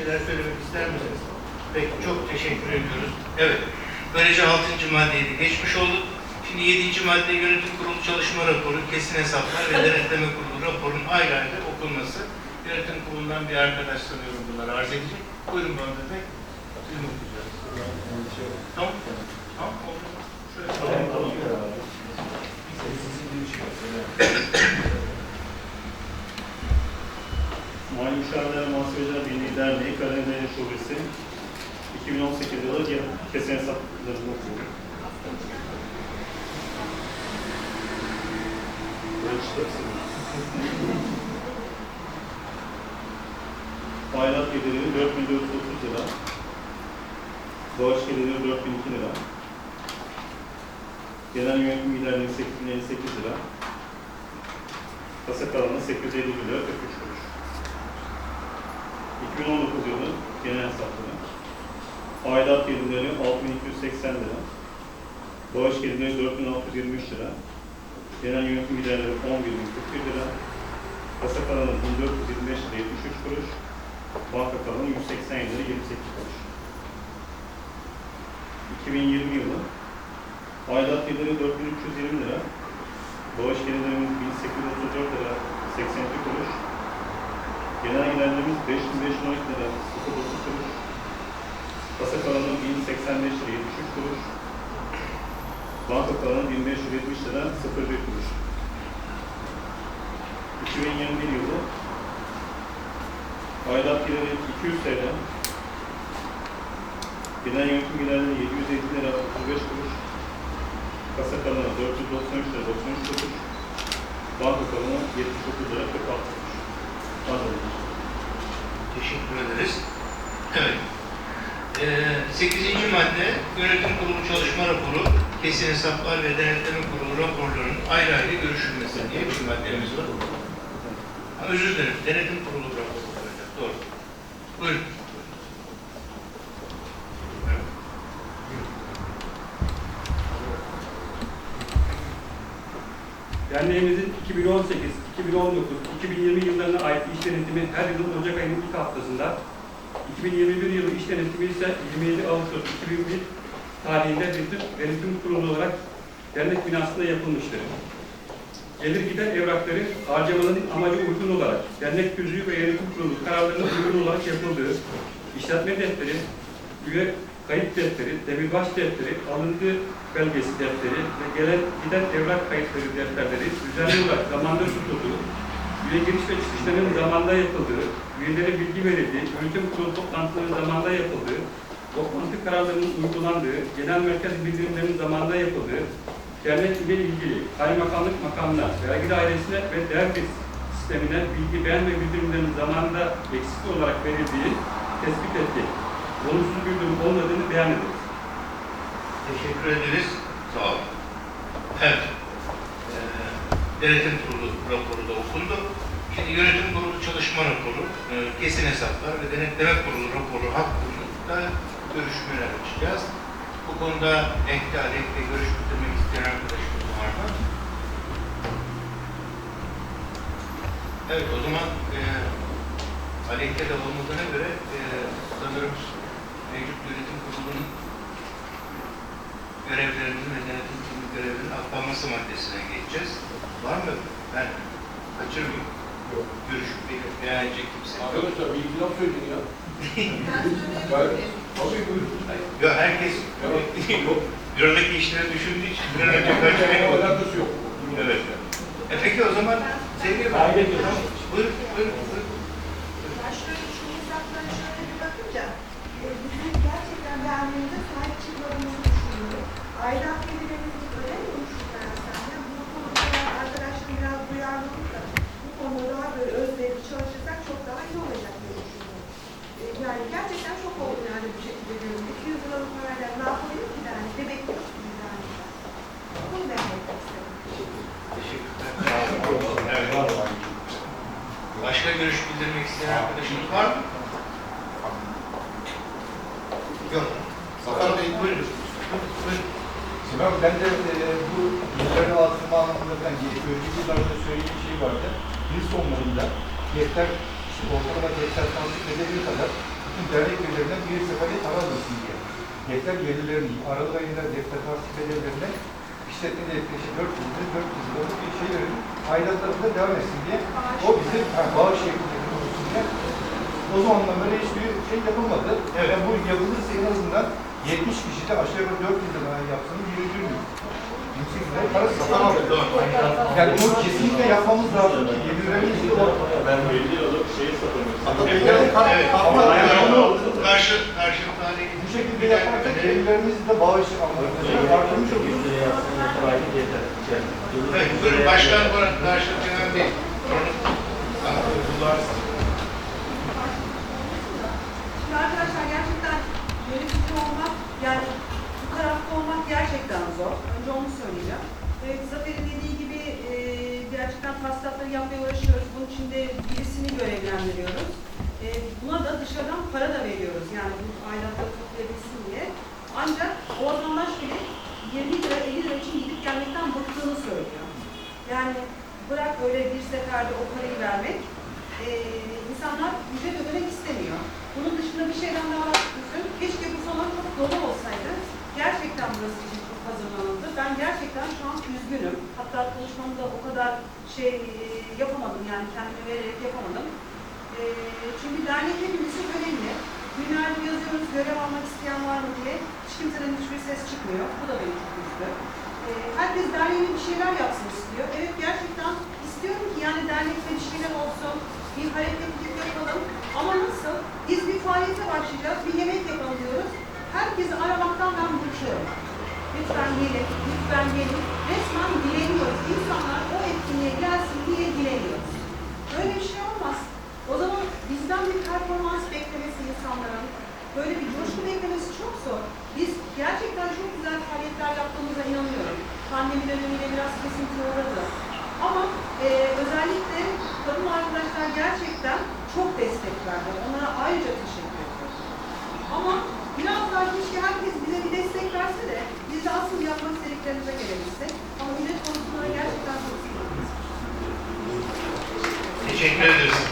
şeyler söylemek ister misiniz? Peki, çok teşekkür ediyoruz. Evet, böylece 6. maddeyi de geçmiş olduk. Şimdi 7. madde yönetim kurulu çalışma raporu, kesin hesaplar ve denetleme kurulu raporun ayrı ayrı okunması. Yönetim kurulundan bir arkadaş sanıyorum bunları arz edecek. Buyurun bana Bey. Sizin okuyacağız. Tamam. Tamam. oldu. Şöyle. Mali Müşavirler Muhasebeciler Birliği Derneği Karadeniz Şubesi 2018 yılı kesin hesaplarını okuyorum. Aidat geliri 4430 lira. Bağış geliri 4002 lira. Genel yönetim giderleri 8058 lira. Kasa kalanı 850 lira 43 kuruş. 2019 yılı genel hesapları. Aidat gelirleri 6280 lira. Bağış gelirleri 4623 lira. Genel yönetim giderleri 11041 lira. Kasa kalanı 1425 lira 73 kuruş. Banka kalanı 187 lira 28 kuruş. 2020 yılı aidat geliri 4320 lira. Bağış gelirlerimiz 1834 lira 82 kuruş. Genel giderlerimiz 5512 lira 09 kuruş. Kasa kalanı 1085 lira 73 kuruş. Banka kalanı 1570 lira 01 kuruş. 2021 yılı aidat geliri 200 TL. Genel yönetim giderleri 750 lira 35 kuruş. Kasa kalanı 493 lira 93 kuruş. Banka kalanı 79 lira 46 kuruş. Teşekkür ederiz. Evet. Ee, 8. madde yönetim kurulu çalışma raporu, kesin hesaplar ve denetleme kurulu raporlarının ayrı ayrı görüşülmesi diye bir maddemiz var. Ha, özür dilerim, denetim kurulu raporu olacak. Doğru. Buyurun. Evet. Derneğimizin 2018, 2019, 2020 yıllarına ait iş denetimi her yılın Ocak ayının ilk haftasında, 2021 yılı iş denetimi ise 27 Ağustos 2001 tarihinde denetim, denetim kurulu olarak dernek binasında yapılmıştır. Gelir gider evrakları harcamaların amacı uygun olarak dernek tüzüğü ve yönetim kurulu kararlarına uygun olarak yapıldığı, işletme defteri, kayıt defteri, demirbaş defteri, alıntı belgesi defteri ve gelen giden evrak kayıtları defterleri düzenli olarak zamanda tutulduğu, üye giriş ve çıkışlarının zamanda yapıldığı, üyelere bilgi verildiği, yönetim kurulu toplantılarının zamanda yapıldığı, toplantı kararlarının uygulandığı, genel merkez bildirimlerinin zamanda yapıldığı, dernek ile ilgili kaymakamlık makamına, vergi dairesine ve dergi sistemine bilgi beyan ve bildirimlerin zamanında eksik olarak verildiği tespit etti. Olumsuz bir durum olmadığını beyan ederiz. Teşekkür ederiz. Sağ olun. Evet. Ee, denetim kurulu raporu da okundu. Şimdi yönetim kurulu çalışma raporu, e, kesin hesaplar ve denetleme kurulu raporu hakkında görüşmeler açacağız. Bu konuda ekle alekle görüş bitirmek isteyen arkadaşımız var mı? Evet, o zaman e, aleyhte de olmadığına göre e, sanırım mevcut yönetim kurulunun görevlerinin ve denetim kurulu atlanması maddesine geçeceğiz. Var mı? Ben kaçırmayayım. Yok. Görüş be- beyan edecek kimse. Arkadaşlar bir itiraf söyleyin ya. Tabii buyurun. Yok herkes yok. Bürodaki işleri düşündüğü için bir önce Benimle oldu. alakası yok. Evet. E peki o zaman sevgili Buyurun, hocam. buyurun, buyurun. buyurun. Ya şöyle şu hesaplara şöyle bir bakınca e, bizim gerçekten derneğimize sahip çıkmadığımızı düşünüyorum. Aidat gelirlerimizi ödemiyormuş dersen bu konuda eğer arkadaşlar biraz duyarlı olursa bu konuda daha böyle özverili çalışırsak çok daha iyi olacak diye düşünüyorum. E, yani gerçekten çok oldum yani bu şekilde diyorum. 200 liralık parayla ne yapabiliriz ki dernek? Ne bekliyoruz ki biz dernekten? Bunu istedim. Teşekkürler. Evet. Başka görüş bildirmek isteyen arkadaşımız var mı? Yok. Zafer Bey, Buyurun. Buyurun. Şimdi ben de e, bu yılların altında anlamında ben önceki yıllarda söylediğim şey vardı. Yıl sonlarında defter, işte ortalama defter tanıdık bedeli kadar bütün dernek üyelerinden bir seferde para alırsın diye. Defter gelirlerini, Aralık ayında defter tasdik bedellerine işletme defteri 400 lira, 400 liralık bir şey verin. Aidatlarında devam etsin diye. O bize ha, bağış şeklinde olsun diye. O zamandan böyle hiçbir şey yapılmadı. Evet. Yani bu yapılırsa en azından 70 kişi de aşağı yukarı 400 lira yapsanız 21 milyon. 28 lira para tamam. Yani bunu kesinlikle yapmamız lazım ki gelirlerimiz de. Ben 50 liralık şeyi satamıyorum. Kart- Evet. Ama yani onu- Karşı, karşı tarihi Bu şekilde yaparsak gelirlerimizi de bağış anlamında artırmış oluruz. Evet, buyurun başkan olarak karşı Kenan Bey. Şimdi arkadaşlar gerçekten yönetici olmak, yani bu tarafta olmak gerçekten zor. Önce onu söyleyeceğim. Evet, Zafer'in dediği gibi e, gerçekten taslakları yapmaya uğraşıyoruz. Bunun için de birisini görevlendiriyoruz. E, buna da dışarıdan para da veriyoruz. Yani bu aidatları toplayabilsin diye. Ancak o vatandaş bile 20 lira, 50 lira için gidip gelmekten bıktığını söylüyor. Yani bırak öyle bir seferde o parayı vermek, e, insanlar ücret ödemek istemiyor. Bunun dışında bir şeyden daha bahsediyorsun. Keşke bu salon çok dolu olsaydı. Burası için çok hazırlanıldı. Ben gerçekten şu an üzgünüm. Hatta konuşmamda o kadar şey e, yapamadım yani kendime vererek yapamadım. E, çünkü dernek hepimizin önemli. Günlerde yazıyoruz, görev almak isteyen var mı diye. Hiç kimseden hiçbir ses çıkmıyor. Bu da beni çok üzdü. E, herkes derneğine bir şeyler yapsın istiyor. Evet gerçekten istiyorum ki yani dernekte bir şeyler olsun, bir hareketlilik yapalım. Ama nasıl? Biz bir faaliyete başlayacağız, bir yemek yapalım diyoruz. Herkesi aramaktan ben bıkıyorum. Lütfen gelin, lütfen gelin. Resmen dileniyoruz. İnsanlar o etkinliğe gelsin diye dileniyoruz. Böyle bir şey olmaz. O zaman bizden bir performans beklemesi insanların, böyle bir coşku beklemesi çok zor. Biz gerçekten çok güzel faaliyetler yaptığımıza inanıyorum. Pandemi dönemiyle biraz kesinti uğradı. Ama e, özellikle kadın arkadaşlar gerçekten çok destek verdi. Onlara ayrıca teşekkür ediyorum. Ama biraz daha keşke herkes bize bir destek verse de biz de asıl yapmak istediklerimize gelebilsek. Ama ücret konusunda da gerçekten çok. Teşekkür ederiz